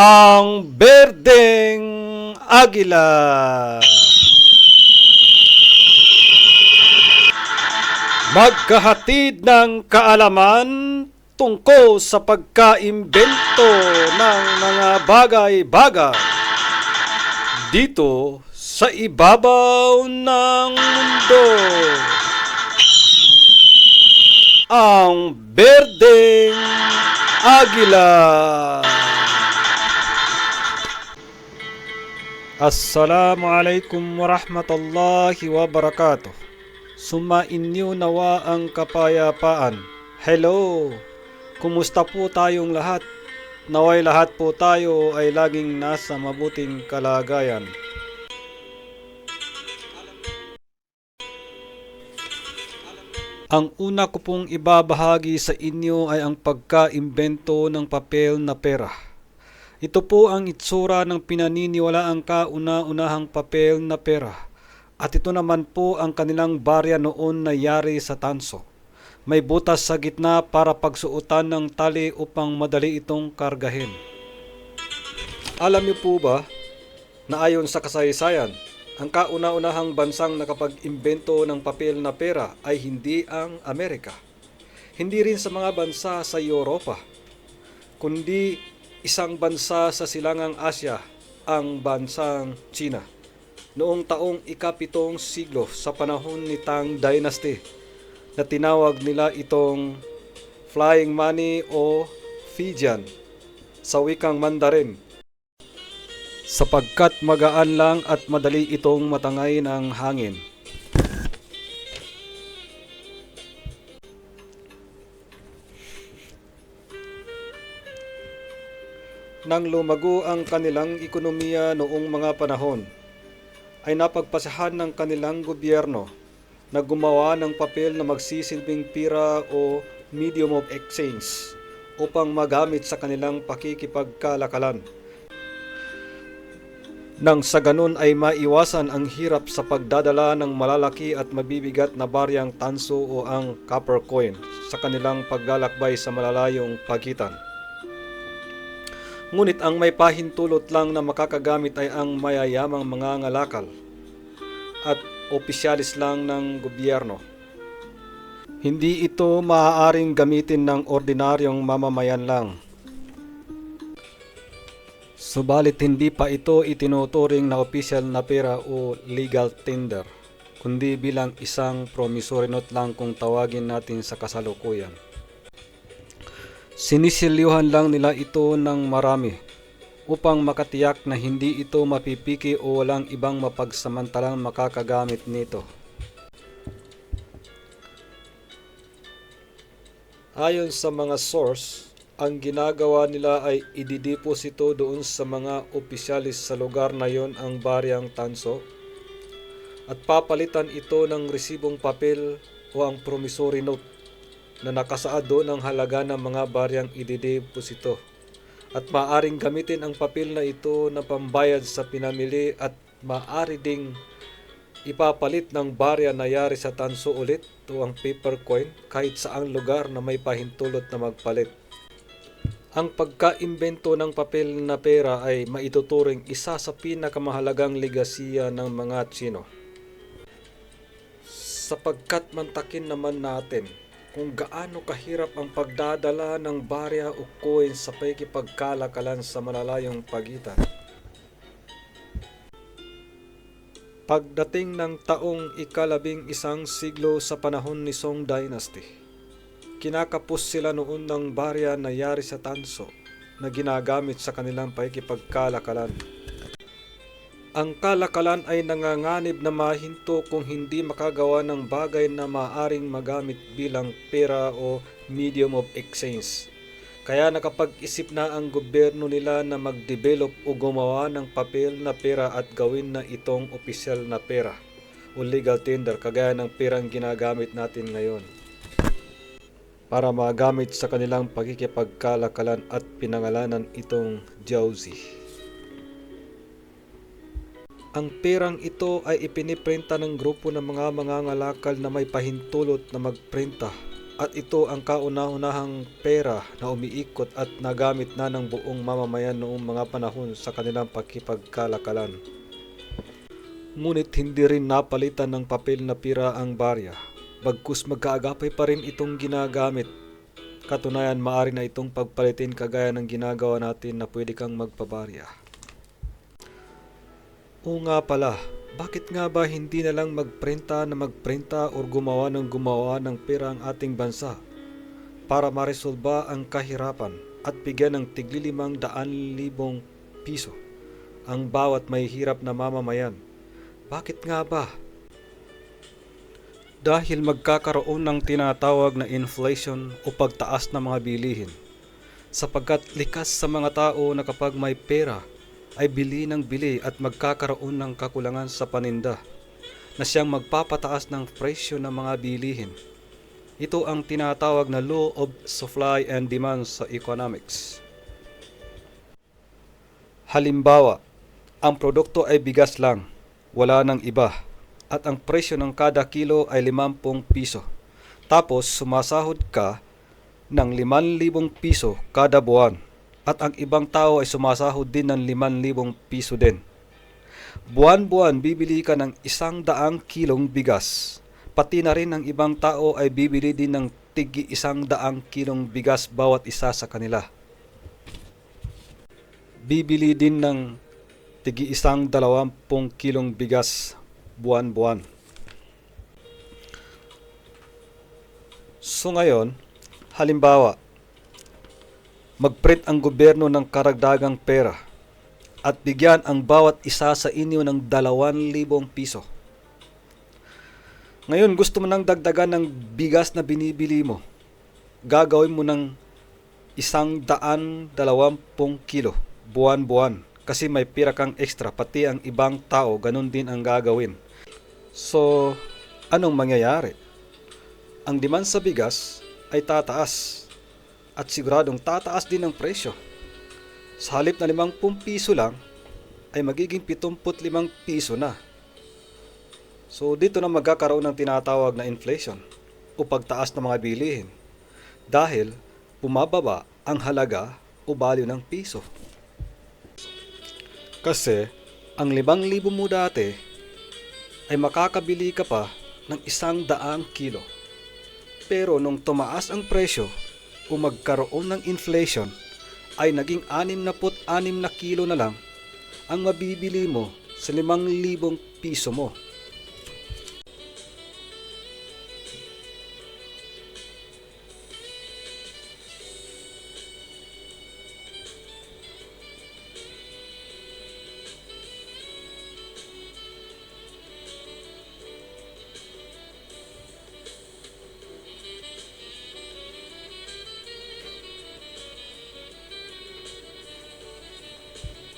ang berdeng agila. Magkahatid ng kaalaman tungkol sa pagkaimbento ng mga bagay-bagay dito sa ibabaw ng mundo. Ang berdeng agila. Assalamualaikum warahmatullahi wabarakatuh. Sumainyo nawa ang kapayapaan. Hello! Kumusta po tayong lahat? Naway lahat po tayo ay laging nasa mabuting kalagayan. Ang una ko pong ibabahagi sa inyo ay ang pagkaimbento ng papel na pera. Ito po ang itsura ng pinaniniwalaang kauna-unahang papel na pera. At ito naman po ang kanilang barya noon na yari sa tanso. May butas sa gitna para pagsuotan ng tali upang madali itong kargahin. Alam niyo po ba na ayon sa kasaysayan, ang kauna-unahang bansang nakapag-imbento ng papel na pera ay hindi ang Amerika. Hindi rin sa mga bansa sa Europa, kundi isang bansa sa silangang Asya, ang bansang China. Noong taong ikapitong siglo sa panahon ni Tang Dynasty, na tinawag nila itong flying money o Fijian sa wikang Mandarin sapagkat magaan lang at madali itong matangay ng hangin. Nang lumago ang kanilang ekonomiya noong mga panahon, ay napagpasahan ng kanilang gobyerno na gumawa ng papel na magsisilbing pira o medium of exchange upang magamit sa kanilang pakikipagkalakalan. Nang sa ganun ay maiwasan ang hirap sa pagdadala ng malalaki at mabibigat na baryang tanso o ang copper coin sa kanilang paglalakbay sa malalayong pagitan. Ngunit ang may pahintulot lang na makakagamit ay ang mayayamang mga ngalakal at opisyalis lang ng gobyerno. Hindi ito maaaring gamitin ng ordinaryong mamamayan lang. Subalit hindi pa ito itinuturing na opisyal na pera o legal tender, kundi bilang isang promissory note lang kung tawagin natin sa kasalukuyan. Sinisilyuhan lang nila ito ng marami upang makatiyak na hindi ito mapipiki o walang ibang mapagsamantalang makakagamit nito. Ayon sa mga source, ang ginagawa nila ay idideposito doon sa mga opisyalis sa lugar na yon ang baryang tanso at papalitan ito ng resibong papel o ang promissory note na nakasaad doon ang halaga ng mga baryang idideposito at maaring gamitin ang papel na ito na pambayad sa pinamili at maari ding ipapalit ng barya na yari sa tanso ulit o ang paper coin kahit saang lugar na may pahintulot na magpalit. Ang pagkaimbento ng papel na pera ay maituturing isa sa pinakamahalagang legasiya ng mga Tsino. Sapagkat mantakin naman natin kung gaano kahirap ang pagdadala ng barya o coin sa pakikipagkalakalan sa malalayong pagitan. Pagdating ng taong ikalabing isang siglo sa panahon ni Song Dynasty, kinakapos sila noon ng barya na yari sa tanso na ginagamit sa kanilang pakikipagkalakalan. Ang kalakalan ay nanganganib na mahinto kung hindi makagawa ng bagay na maaring magamit bilang pera o medium of exchange. Kaya nakapag-isip na ang gobyerno nila na mag-develop o gumawa ng papel na pera at gawin na itong opisyal na pera o legal tender kagaya ng perang ginagamit natin ngayon para magamit sa kanilang pagkikipagkalakalan at pinangalanan itong Jauzi. Ang perang ito ay ipiniprinta ng grupo ng mga mangangalakal na may pahintulot na magprinta At ito ang kauna-unahang pera na umiikot at nagamit na ng buong mamamayan noong mga panahon sa kanilang pakipagkalakalan. Ngunit hindi rin napalitan ng papel na pira ang barya. Bagkus magkaagapay pa rin itong ginagamit. Katunayan maaari na itong pagpalitin kagaya ng ginagawa natin na pwede kang magpabarya. O nga pala, bakit nga ba hindi na lang magprinta na magprinta o gumawa ng gumawa ng pera ang ating bansa para maresolba ang kahirapan at bigyan ng tiglilimang daan libong piso ang bawat may hirap na mamamayan? Bakit nga ba? Dahil magkakaroon ng tinatawag na inflation o pagtaas ng mga bilihin. Sapagkat likas sa mga tao na kapag may pera ay bili ng bili at magkakaroon ng kakulangan sa paninda na siyang magpapataas ng presyo ng mga bilihin. Ito ang tinatawag na law of supply and demand sa economics. Halimbawa, ang produkto ay bigas lang, wala nang iba, at ang presyo ng kada kilo ay 50 piso. Tapos sumasahod ka ng 5,000 piso kada buwan at ang ibang tao ay sumasahod din ng 5,000 piso din. Buwan-buwan bibili ka ng isang daang kilong bigas. Pati na rin ang ibang tao ay bibili din ng tigi isang daang kilong bigas bawat isa sa kanila. Bibili din ng tigi isang dalawampung kilong bigas buwan-buwan. So ngayon, halimbawa, magprint ang gobyerno ng karagdagang pera at bigyan ang bawat isa sa inyo ng 2,000 piso. Ngayon gusto mo nang dagdagan ng bigas na binibili mo. Gagawin mo ng isang daan dalawampung kilo buwan-buwan kasi may pira kang extra pati ang ibang tao ganun din ang gagawin. So, anong mangyayari? Ang demand sa bigas ay tataas at siguradong tataas din ang presyo. Sa halip na 50 piso lang, ay magiging 75 piso na. So dito na magkakaroon ng tinatawag na inflation o pagtaas ng mga bilihin dahil bumababa ang halaga o value ng piso. Kasi ang 5,000 mo dati ay makakabili ka pa ng isang daang kilo. Pero nung tumaas ang presyo o magkaroon ng inflation, ay naging 66 na kilo na lang ang mabibili mo sa 5,000 piso mo.